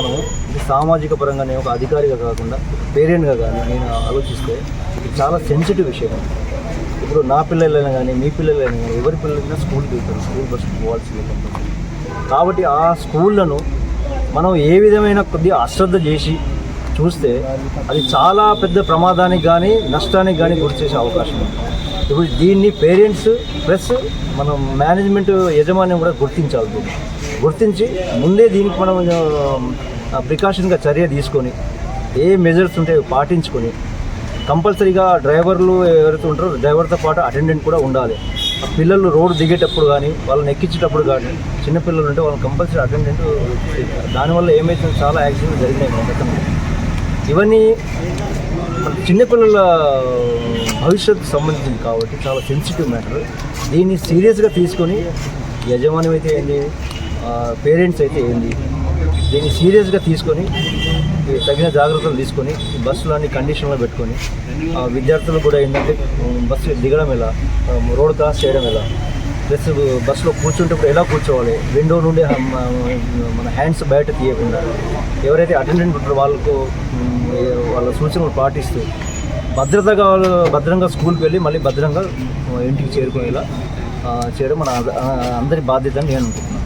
మనము సామాజిక పరంగానే ఒక అధికారిగా కాకుండా పేరెంట్గా కానీ నేను ఆలోచిస్తే ఇది చాలా సెన్సిటివ్ విషయం. ఇప్పుడు నా పిల్లలైనా కానీ మీ పిల్లలైనా కానీ ఎవరి పిల్లలైనా స్కూల్కి వెళ్తారు స్కూల్ బస్సు పోవాల్సి కాబట్టి ఆ స్కూళ్ళను మనం ఏ విధమైన కొద్దిగా అశ్రద్ధ చేసి చూస్తే అది చాలా పెద్ద ప్రమాదానికి కానీ నష్టానికి కానీ గురి చేసే అవకాశం ఉంది. ఇప్పుడు దీన్ని పేరెంట్స్ ప్లస్ మనం మేనేజ్మెంట్ యజమాన్యం కూడా గుర్తించాలి దీన్ని. గుర్తించి ముందే దీనికి మనం ప్రికాషన్గా చర్య తీసుకొని ఏ మెజర్స్ ఉంటాయో పాటించుకొని కంపల్సరీగా డ్రైవర్లు ఎవరైతే ఉంటారో డ్రైవర్తో పాటు అటెండెంట్ కూడా ఉండాలి. పిల్లలు రోడ్డు దిగేటప్పుడు కానీ వాళ్ళని ఎక్కించేటప్పుడు కానీ చిన్నపిల్లలు ఉంటే వాళ్ళని కంపల్సరీ అటెండెంట్ దానివల్ల ఏమైతుంది చాలా యాక్సిడెంట్ జరిగినాయి మన గతంలో. ఇవన్నీ చిన్నపిల్లల భవిష్యత్తు సంబంధించింది కాబట్టి చాలా సెన్సిటివ్ మ్యాటర్ దీన్ని సీరియస్గా తీసుకొని యజమాని అయితే ఏంది? పేరెంట్స్ అయితే ఏంది? దీన్ని సీరియస్గా తీసుకొని తగిన జాగ్రత్తలు తీసుకొని ఈ బస్సులన్నీ కండిషన్లో పెట్టుకొని ఆ విద్యార్థులు కూడా ఏంటంటే బస్సు దిగడం ఎలా రోడ్ క్రాస్ చేయడం ఎలా ప్లస్ బస్సులో కూర్చుంటప్పుడు ఎలా కూర్చోవాలి విండో నుండి మన హ్యాండ్స్ బయట తీయకుండా ఎవరైతే అటెండెంట్ ఉంటారో వాళ్ళకు వాళ్ళ సూచనలు పాటిస్తూ భద్రతగా వాళ్ళు భద్రంగా స్కూల్కి వెళ్ళి మళ్ళీ భద్రంగా ఇంటికి చేరుకునేలా చేయడం మన అందరి బాధ్యత అని నేను అనుకుంటున్నాను.